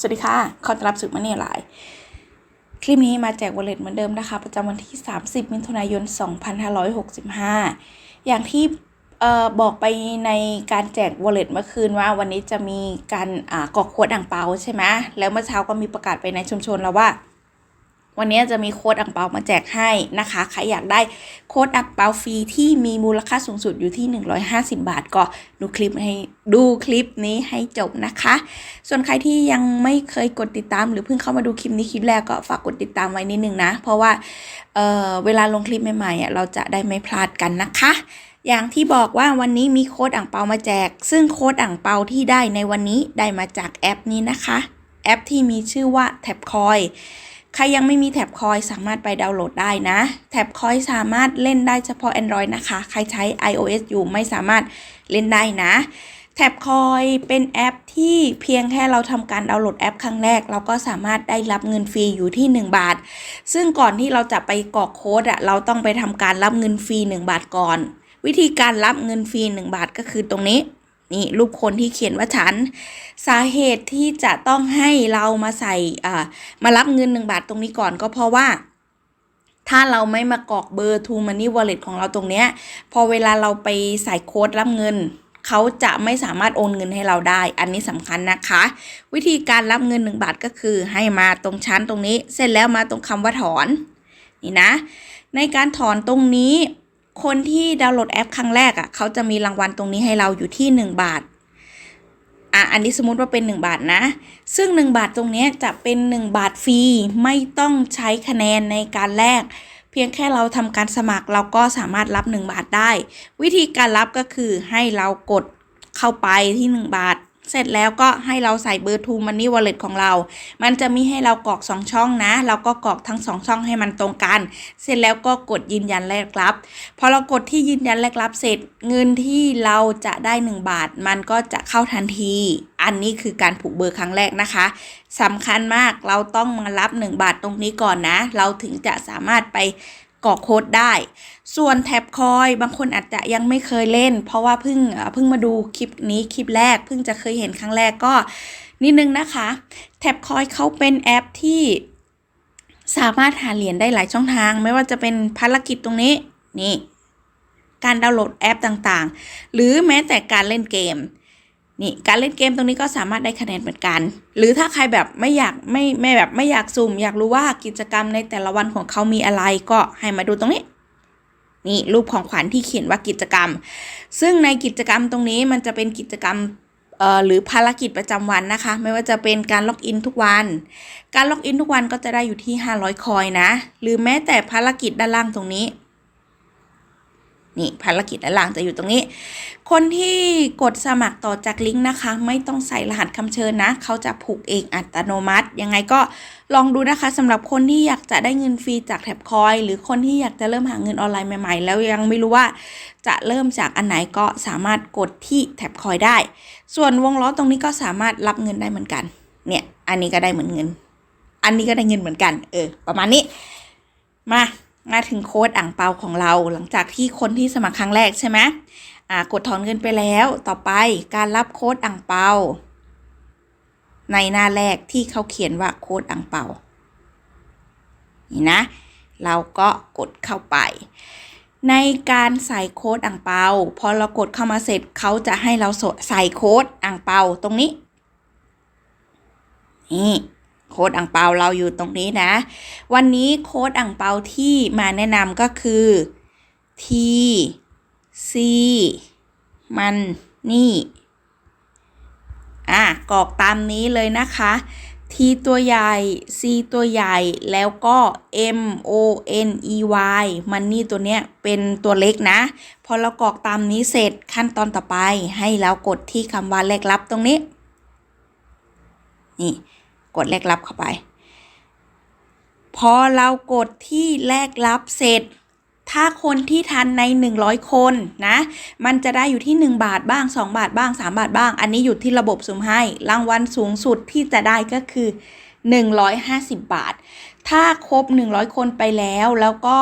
สวัสดีค่ะ ขอต้อนรับสู่มันนี่ไลน์คลิปนี้มาแจกวอลเล็ตเหมือนเดิมนะคะ ประจำวันที่ 30 มิถุนายน 2565 อย่างที่บอกไปในการแจกวอลเล็ตเมื่อคืนว่าวันนี้จะมีการอ่ากรอกขวดอ่างเปาใช่ไหมแล้วเมื่อเช้าก็มีประกาศไปในชุมชนแล้วว่า วันนี้จะมีโค้ดอ่างเปามาแจกให้นะคะ ใครอยากได้โค้ดอ่างเปาฟรีที่มีมูลค่าสูงสุดอยู่ที่ 150 บาท ก็ดูคลิปให้ดูคลิปนี้ให้จบนะคะ ส่วนใครที่ยังไม่เคยกดติดตาม หรือเพิ่งเข้ามาดูคลิปนี้คลิปแรกก็ฝากกดติดตามไว้นิดนึงนะ เพราะว่าเออเวลาลงคลิปใหม่ๆเราจะได้ไม่พลาดกันนะคะอย่างที่บอกว่าวันนี้มีโค้ดอ่างเปามาแจก ซึ่งโค้ดอ่างเปาที่ได้ในวันนี้ได้มาจากแอปนี้นะคะ แอปที่มีชื่อว่าแท็บคอย ใครยังไม่มีแท็บคอยสามารถไปดาวน์โหลดได้นะ แท็บคอยสามารถเล่นได้เฉพาะ Android นะคะ ใครใช้ iOS อยู่ไม่สามารถเล่นได้นะ แท็บคอยเป็นแอปที่เพียงแค่เราทำการดาวน์โหลดแอปครั้งแรก เราก็สามารถได้รับเงินฟรีอยู่ที่ 1 บาท ซึ่งก่อนที่เราจะไปกรอกโค้ดอะเราต้องไปทำการรับเงินฟรี1 บาทก่อน วิธีการรับเงินฟรี1 บาทก็คือตรงนี้ นี่รูปคนที่เขียนว่าฉัน สาเหตุที่จะต้องให้เรามาใส่อ่ามารับเงิน1บาทตรงนี้ก่อนก็เพราะว่า ถ้าเราไม่มากรอกเบอร์ True Money Wallet ของเราตรงเนี้ย พอเวลาเราไปใส่โค้ดรับเงินเขาจะไม่สามารถโอนเงินให้เราได้ อันนี้สำคัญนะคะ วิธีการรับเงิน 1 บาทก็คือให้มาตรงชั้นตรงนี้ เสร็จแล้วมาตรงคำว่าถอน นี่นะ ในการถอนตรงนี้ คนที่ดาวน์โหลดแอปครั้งแรกอะ่ะเขาจะมีรางวัลตรงนี้ให้เราอยู่ที่ 1 บาทอะอันนี้สมมติว่าเป็น 1 บาทนะ ซึ่ง 1 บาทตรงนี้จะเป็น 1 บาทฟรีไม่ต้องใช้คะแนนในการแลกเพียงแค่เราทำการสมัครเราก็สามารถรับ 1 บาทได้ วิธีการรับก็คือให้เรากดเข้าไปที่ 1 บาท เสร็จแล้วก็ให้เราใส่เบอร์ True Money Wallet ของเรา มันจะมีให้เรากรอก 2 ช่องนะ เราก็กรอกทั้ง 2 ช่องให้มันตรงกัน เสร็จแล้วก็กดยืนยันแลกรับ พอเรากดที่ยืนยันแลกรับเสร็จ เงินที่เราจะได้ 1 บาท มันก็จะเข้าทันที อันนี้คือการผูกเบอร์ครั้งแรกนะคะสำคัญมาก เราต้องมารับ 1 บาทตรงนี้ก่อนนะ เราถึงจะสามารถไป กรอกโค้ดได้ ส่วนแท็บคอยบางคนอาจจะยังไม่เคยเล่น เพราะว่าเพิ่งเอ่อเพิ่งมาดูคลิปนี้คลิปแรกเพิ่งจะเคยเห็นครั้งแรกก็นิดนึงนะคะแท็บคอยเขาเป็นแอปที่สามารถหาเหรียญได้หลายช่องทาง ไม่ว่าจะเป็นภารกิจตรงนี้นี่การดาวน์โหลดแอปต่างๆ หรือแม้แต่การเล่นเกม นี่การเล่นเกมตรงนี้ก็สามารถได้คะแนนเหมือนกัน หรือถ้าใครแบบไม่อยากไม่ไม่แบบไม่อยากสุ่ม อยากรู้ว่ากิจกรรมในแต่ละวันของเขามีอะไรก็ให้มาดูตรงนี้ นี่รูปของขวัญที่เขียนว่ากิจกรรม ซึ่งในกิจกรรมตรงนี้มันจะเป็นกิจกรรมเอ่อหรือภารกิจประจำวันนะคะ ไม่ว่าจะเป็นการล็อกอินทุกวัน การล็อกอินทุกวันก็จะได้อยู่ที่ 500 คอยนะ หรือแม้แต่ภารกิจด้านล่างตรงนี้ นี่ภารกิจด้านล่างจะอยู่ตรงนี้ คนที่กดสมัครต่อจากลิงก์นะคะ ไม่ต้องใส่รหัสคำเชิญนะ เขาจะผูกเองอัตโนมัติ ยังไงก็ลองดูนะคะสำหรับคนที่อยากจะได้เงินฟรีจากแท็บคอย หรือคนที่อยากจะเริ่มหาเงินออนไลน์ใหม่ ๆ แล้วยังไม่รู้ว่าจะเริ่มจากอันไหนก็สามารถกดที่แท็บคอยได้ ส่วนวงล้อตรงนี้ก็สามารถรับเงินได้เหมือนกัน เนี่ย อันนี้ก็ได้เหมือนเงิน อันนี้ก็ได้เงินเหมือนกัน เออ ประมาณนี้ มา มาถึงโค้ดอ่างเปาของเราหลังจากที่คนที่สมัครครั้งแรกใช่ไหมกดถอนเงินไปแล้ว ต่อไปการรับโค้ดอ่างเปา ในหน้าแรกที่เขาเขียนว่าโค้ดอ่างเปา นี่นะ เราก็กดเข้าไป ในการใส่โค้ดอ่างเปา พอเรากดเข้ามาเสร็จเขาจะให้เราใส่โค้ดอ่างเปาตรงนี้ นี่ โค้ดอ่างเปาเราอยู่ตรงนี้นะ วันนี้โค้ดอ่างเปาที่มาแนะนำก็คือ T C มันนี่ อะกรอกตามนี้เลยนะคะ T ตัวใหญ่ C ตัวใหญ่แล้วก็ M O N E Y มันนี่ตัวเนี้ยเป็นตัวเล็กนะ พอเรากรอกตามนี้เสร็จขั้นตอนต่อไปให้เรากดที่คำว่าแลกรับตรงนี้ นี่ กดแลกรับเข้าไป พอเรากดที่แลกรับเสร็จ ถ้าคนที่ทันใน 100 คนนะ มันจะได้อยู่ที่ 1 บาทบ้าง 2 บาทบ้าง 3 บาทบ้าง อันนี้อยู่ที่ระบบสุ่มให้ รางวัลสูงสุดที่จะได้ก็คือ 150 บาท ถ้าครบ 100 คนไปแล้วแล้วก็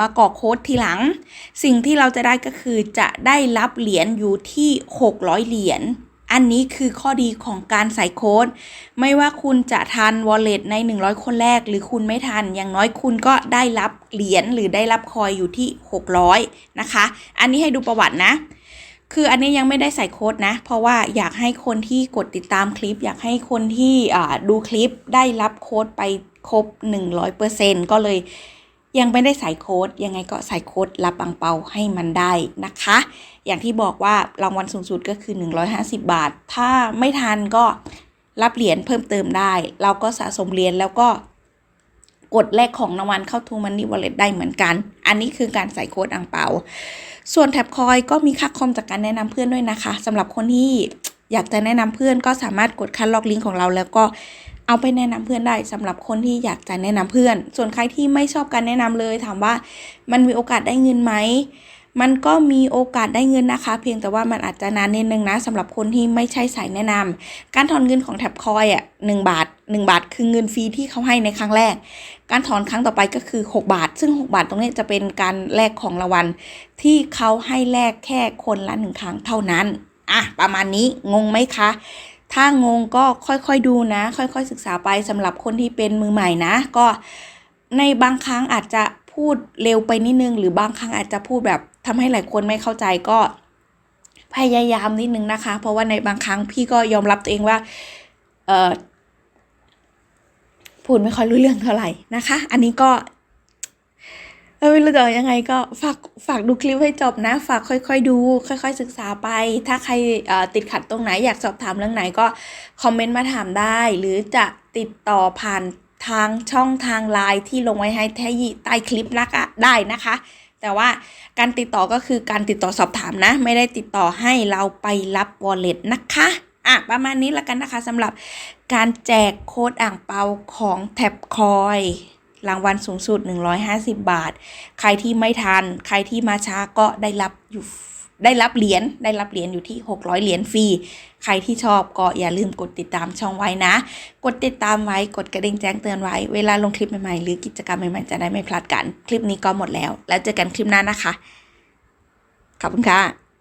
มากรอกโค้ดทีหลัง สิ่งที่เราจะได้ก็คือจะได้รับเหรียญอยู่ที่ 600 เหรียญ อันนี้คือข้อดีของการใส่โค้ด ไม่ว่าคุณจะทัน wallet ใน 100 คนแรก หรือคุณไม่ทัน อย่างน้อยคุณก็ได้รับเหรียญหรือได้รับคอยอยู่ที่ 600 นะคะ อันนี้ให้ดูประวัตินะ คืออันนี้ยังไม่ได้ใส่โค้ดนะ เพราะว่าอยากให้คนที่กดติดตามคลิป อยากให้คนที่ดูคลิปได้รับโค้ดไปครบ 100%ก็เลย ยังไม่ได้ใส่โค้ดยังไงก็ใส่โค้ดรับอังเปาให้มันได้นะคะ อย่างที่บอกว่ารางวัลสูงสุดก็คือ 150 บาท ถ้าไม่ทันก็รับเหรียญเพิ่มเติมได้ เราก็สะสมเหรียญแล้วก็กดแลกของรางวัลเข้าทูมันนี่วอลเล็ตได้เหมือนกัน อันนี้คือการใส่โค้ดอังเปา ส่วนแท็บคอยก็มีค่าคอมจากการแนะนำเพื่อนด้วยนะคะสำหรับคนที่ อยากจะแนะนำเพื่อนก็สามารถกดคัดลอกลิงก์ของเรา แล้วก็เอาไปแนะนำเพื่อนได้สำหรับคนที่อยากจะแนะนำเพื่อน ส่วนใครที่ไม่ชอบการแนะนำเลย ถามว่ามันมีโอกาสได้เงินไหมมันก็มีโอกาสได้เงินนะคะ เพียงแต่ว่ามันอาจจะนานนิดนึงนะสำหรับคนที่ไม่ใช่สายแนะนำการถอนเงินของแท็บคอยอะหนึ่งบาทหนึ่งบาทคือเงินฟรีที่เขาให้ในครั้งแรก การถอนครั้งต่อไปก็คือ 6 บาท ซึ่ง 6 บาทตรงนี้จะเป็นการแลกของรางวัลที่เขาให้แลกแค่คนละหนึ่งครั้งเท่านั้น อะประมาณนี้งงไหมคะ ถ้างงก็ค่อยๆดูนะ ค่อยๆศึกษาไปสำหรับคนที่เป็นมือใหม่นะ ก็ในบางครั้งอาจจะพูดเร็วไปนิดนึง หรือบางครั้งอาจจะพูดแบบทำให้หลายคนไม่เข้าใจก็พยายามนิดนึงนะคะ เพราะว่าในบางครั้งพี่ก็ยอมรับตัวเองว่าเออพูดไม่ค่อยรู้เรื่องเท่าไหร่นะคะ อันนี้ก็ เออไม่รู้จะยังไงก็ฝากฝากดูคลิปให้จบนะ ฝากค่อยๆดู ค่อย ๆ ศึกษาไป ถ้าใครติดขัดตรงไหนอยากสอบถามเรื่องไหนก็คอมเมนต์มาถามได้ หรือจะติดต่อผ่านทางช่องทางไลน์ที่ลงไว้ให้แทยใต้คลิปนะคะได้นะคะ แต่ว่าการติดต่อก็คือการติดต่อสอบถามนะ ไม่ได้ติดต่อให้เราไปรับ wallet นะคะอะประมาณนี้ละกันนะคะสำหรับการแจกโค้ดอ่างเปาของแท็บคอย รางวัลสูงสุด 150 บาท ใครที่ไม่ทัน ใครที่มาช้าก็ได้รับอยู่ได้รับเหรียญได้รับเหรียญอยู่ที่ 600 เหรียญฟรี ใครที่ชอบก็อย่าลืมกดติดตามช่องไว้นะ กดติดตามไว้ กดกระดิ่งแจ้งเตือนไว้ เวลาลงคลิปใหม่ๆ หรือกิจกรรมใหม่ๆ จะได้ไม่พลาดกัน คลิปนี้ก็หมดแล้ว แล้วเจอกันคลิปหน้านะคะ ขอบคุณค่ะ